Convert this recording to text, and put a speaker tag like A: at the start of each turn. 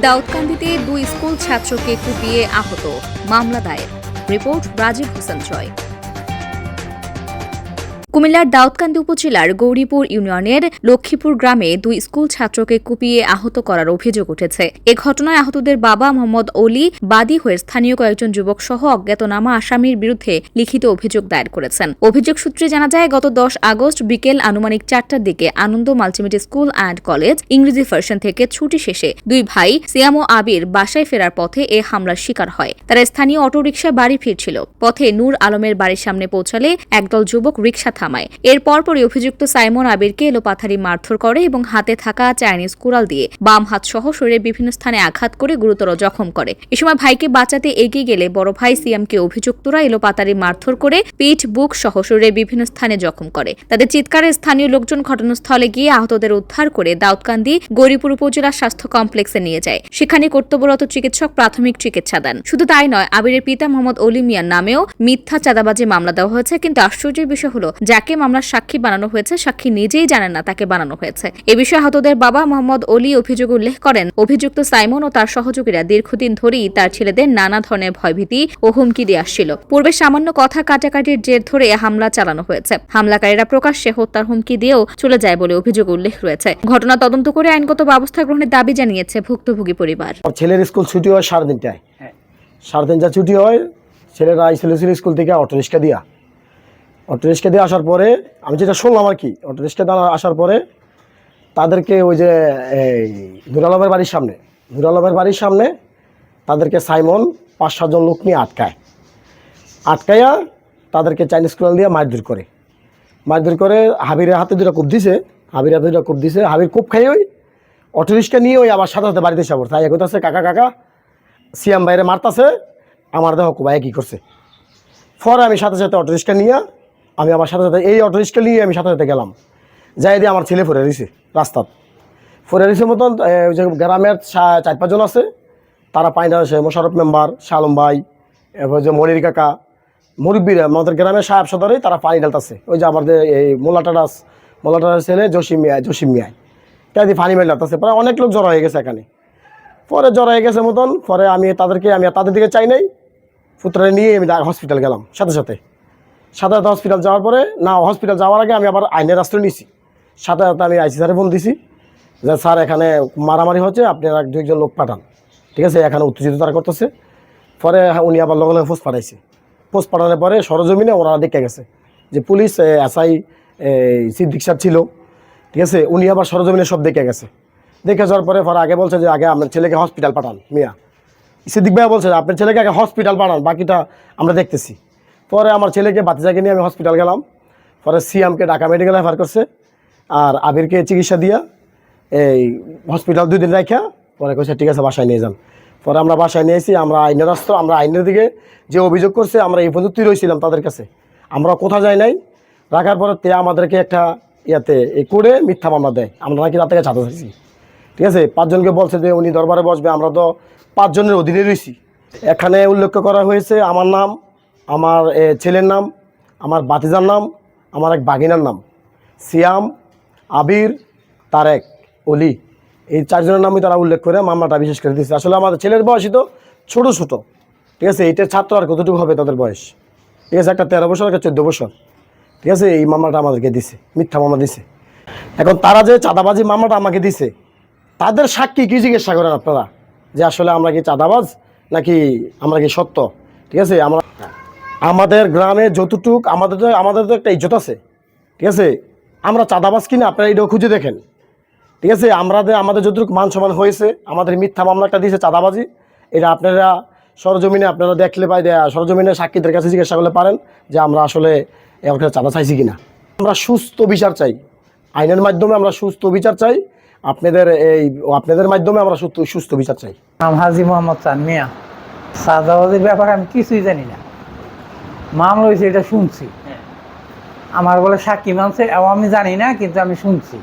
A: দাউদকান্দিতে দুই স্কুল ছাত্রকে কুপিয়ে আহত। মামলা দায়ের। রিপোর্ট রাজীব হোসেন জয়। কুমিল্লার দাউদকান্দি উপজেলার গৌরীপুর ইউনিয়নের লক্ষ্মীপুর গ্রামে দুই স্কুল ছাত্রকে কুপিয়ে আহত করার অভিযোগ উঠেছে। এ ঘটনায় আহতদের বাবা মোহাম্মদ অলি, বাদী হয়ে স্থানীয় কয়েকজন যুবক সহ অজ্ঞাতনামা আসামির বিরুদ্ধে লিখিত অভিযোগ দায়ের করেছেন। অভিযোগ সূত্রে জানা যায়, গত দশ আগস্ট বিকেল আনুমানিক চারটার দিকে Ananda multimedia school and college ইংরেজি ভার্সন থেকে ছুটি শেষে দুই ভাই সিয়াম ও আবির বাসায় ফেরার পথে এ হামলার শিকার হয়। তারা স্থানীয় অটোরিকশা বাড়ি ফিরছিল। পথে নূর আলমের বাড়ির সামনে পৌঁছালে একদল যুবক রিকশা থামায়। এর পরপরই অভিযুক্ত সাইমন আবিরকে এলোপাথারি মারধর করে এবং হাতে থাকা চাইনিজ কুড়াল দিয়ে বাম হাত সহ শরীরের বিভিন্ন স্থানে আঘাত করে গুরুতর জখম করে। এ সময় ভাইকে বাঁচাতে এগিয়ে গেলে বড় ভাই সিয়ামকে অভিযুক্তরা এলোপাতারি মারধর করে পিঠ, বুক সহ শরীরের বিভিন্ন স্থানে জখম করে। তাদের চিৎকারে স্থানীয় লোকজন ঘটনাস্থলে গিয়ে আহতদের উদ্ধার করে দাউদকান্দি, গৌরীপুর উপজেলা স্বাস্থ্য কমপ্লেক্সে নিয়ে যায়। সেখানে কর্তব্যরত চিকিৎসক প্রাথমিক চিকিৎসা দেন। শুধু তাই নয়, আবিরের পিতা মোহাম্মদ অলি মিয়ার নামেও মিথ্যা চাঁদাবাজি মামলা দেওয়া হয়েছে। কিন্তু আশ্চর্যের বিষয় হলো যাকে মামলার সাক্ষী বানানো হয়েছে সাক্ষী নিজেই জানেন না তাকে বানানো হয়েছে। এ বিষয়ে আহতদের বাবা মোহাম্মদ অলি অভিযোগ উল্লেখ করেন। অভিযুক্ত সাইমন ও তার সহযোগীরা দীর্ঘদিন ধরেই তার ছেলেদের নানা ধরনের ভয়ভীতি ও হুমকি দিয়ে আসছিল। পূর্বে সামান্য কথা কাটাকাটির জের ধরে হামলা চালানো হয়েছে। হামলাকারীরা প্রকাশ্যে হত্যার হুমকি দিয়েও চলে যায় বলে অভিযোগ উল্লেখ রয়েছে। ঘটনা তদন্ত করে আইনগত ব্যবস্থা গ্রহণের দাবি জানিয়েছে ভুক্তভোগী পরিবার।
B: ছেলের স্কুল ছুটি হয় সাড়ে তিনটায়। সাড়ে তিনটা ছুটি হয় ছেলেরা আইসিল ছিল স্কুল থেকে অটো রিক্সা দিয়া অটো রিক্সা দিয়ে আসার পরে, আমি যেটা শুনলাম আর কি অটো রিক্সা দিয়ে আসার পরে তাদেরকে ওই যে, এই নুরালমের বাড়ির সামনে নুরালমের বাড়ির সামনে তাদেরকে সাইমন পাঁচ সাতজন লোক নিয়ে আটকায়। আটকাইয়া তাদেরকে চাইনিজ কুড়াল দিয়ে মারধর করে। মারধর করে হাবিরের হাতে দুটা কূপ দিছে হাবির হাতে দুটা কূপ দিছে, হাবির কূপ খাই ওই অটো রিক্সা নিয়ে ওই আবার সাথে সাথে বাড়িতে এসে পড়ছে। এগোতেছে কাকা কাকা, সিয়াম বাইরে মারতাছে, আমার দেহ কুবাই কী করছে? পরে আমি সাথে সাথে অটো রিক্সা নিয়ে আমি আমার সাথে সাথে এই অটো রিক্সা নিয়ে আমি সাথে সাথে গেলাম। যাই দিয়ে আমার ছেলে ফরে রয়েছে রাস্তাত। ফরে রয়েছে মতন যে গ্রামের চার পাঁচজন আছে। তারা পাইনা আছে মোশারফ মেম্বার, শালম ভাই, এরপর যে মনির কাকা, মুরব্বীরা, আমাদের গ্রামের সাহেব সদরেই তারা পানি ঢালতেছে। ওই যে আমাদের এই মোলাটারাস মোলাটারাস ছেলে জসিম মিয়া, জসিম মিয়ায় ইত্যাদি পানি মেল ঢালতেছে। প্রায় অনেক লোক জড়ো হয়ে গেছে এখানে। পরে জ্বর হয়ে গেছে মতন, পরে আমি তাদেরকে, আমি তাদের দিকে চাই নাই। পুত্রে নিয়ে আমি হসপিটাল গেলাম, সাথে সাথে। সাথে হসপিটাল যাওয়ার পরে, না হসপিটাল যাওয়ার আগে আমি আবার আইনের আশ্রয় সাথে সাথে আমি আইসি স্যারে ফোন দিছি যে, স্যার, এখানে মারামারি হচ্ছে, আপনি আপনারা একজন লোক পাঠান। ঠিক আছে, এখানে উত্তেজিত তারা করতেছে। পরে উনি আবার লগে লগে পোস্ট পাঠাইছে। পোস্ট পাঠানোর পরে সরজমিনে ওনারা দেখে গেছে যে, পুলিশ এসআই সিদ্দিক সাহেব ছিল। ঠিক আছে, উনি আবার সরজমিনে সব দেখে গেছে। দেখে যাওয়ার পরে পরে আগে বলছে যে, আগে আপনার ছেলেকে হসপিটাল পাঠান, মিয়া। সিদ্দিক ভাইয়া বলছে, আপনার ছেলেকে আগে হসপিটাল পাঠান, বাকিটা আমরা দেখতেছি। পরে আমার ছেলেকে বাতিজাকে নিয়ে আমি হসপিটাল গেলাম। পরে সিএমকে ঢাকা মেডিকেলে রেফার করছে। আর আবিরকে চিকিৎসা দিয়া এই হসপিটাল দুই দিন রাখা পরে কইছে, ঠিক আছে, বাসায় নিয়ে যান। পরে আমরা বাসায় নিয়ে এসেছি আমরা আইনের রাস্তা আমরা আইনের দিকে যে অভিযোগ করছে, আমরা এই পর্যন্তই রয়েছিলাম তাদের কাছে। আমরা কোথা যাই নাই। রাখার পরে তে আমাদেরকে একটা ইয়াতে এ করে মিথ্যা মামলা দেয়। আমরা নাকি রাত থেকে ছাত্র থাকছি। ঠিক আছে? পাঁচজনকে বলছে যে উনি দরবারে বসবে, আমরা তো পাঁচজনের অধীনে রয়েছি এখানে উল্লেখ করা হয়েছে, আমার নাম আমার ছেলের নাম, আমার বাতিজার নাম, আমার এক বাগিনার নাম। সিয়াম, আবির তারেক অলি। এই চারজনের নামই তারা উল্লেখ করে মামলাটা বিশেষ করে দিচ্ছে আসলে আমাদের ছেলের বয়সই তো ছোটো ছোটো। ঠিক আছে, এইটার ছাত্র আর কতটুকু হবে তাদের বয়স? ঠিক আছে, একটা তেরো বছর, একটা চোদ্দ বছর। ঠিক আছে, এই মামলাটা আমাদেরকে দিছে, মিথ্যা মামলা দিছে। এখন তারা যে চাঁদাবাজি মামলাটা আমাকে দিছে, তাদের সাক্ষী কী জিজ্ঞাসা করেন আপনারা? যে আসলে আমরা কি চাঁদাবাজ নাকি আমরা কি সত্য? ঠিক আছে, আমরা আমাদের গ্রামে যতটুক, আমাদের তো আমাদের তো একটা ইজ্জত আছে, ঠিক আছে? আমরা চাঁদাবাজ কিনা আপনারা এটাও খুঁজে দেখেন, ঠিক আছে? আমরা যে- আমাদের যতটুকু মান সম্মান হয়েছে, আমাদের মিথ্যা মামলাটা দিয়েছে চাঁদাবাজি, এটা আপনারা সরজমিনে আপনারা দেখলে পাই সরজমিনে সাক্ষীদের কাছে জিজ্ঞাসা করলে পারেন যে আমরা আসলে একটা চাঁদা চাইছি কিনা। আমরা সুস্থ বিচার চাই। আইনের মাধ্যমে আমরা সুস্থ বিচার চাই, আপনাদের এই আপনাদের মাধ্যমে আমরা সুস্থ বিচার চাই।
C: হাজি মোহাম্মদ চান মিয়া সাদাবাদের ব্যাপারে আমি কিছুই জানি না। মামলা হয়েছে এটা শুনছি। আমার বলে সাক্ষী মানছে আমি জানি না কিন্তু আমি শুনছি।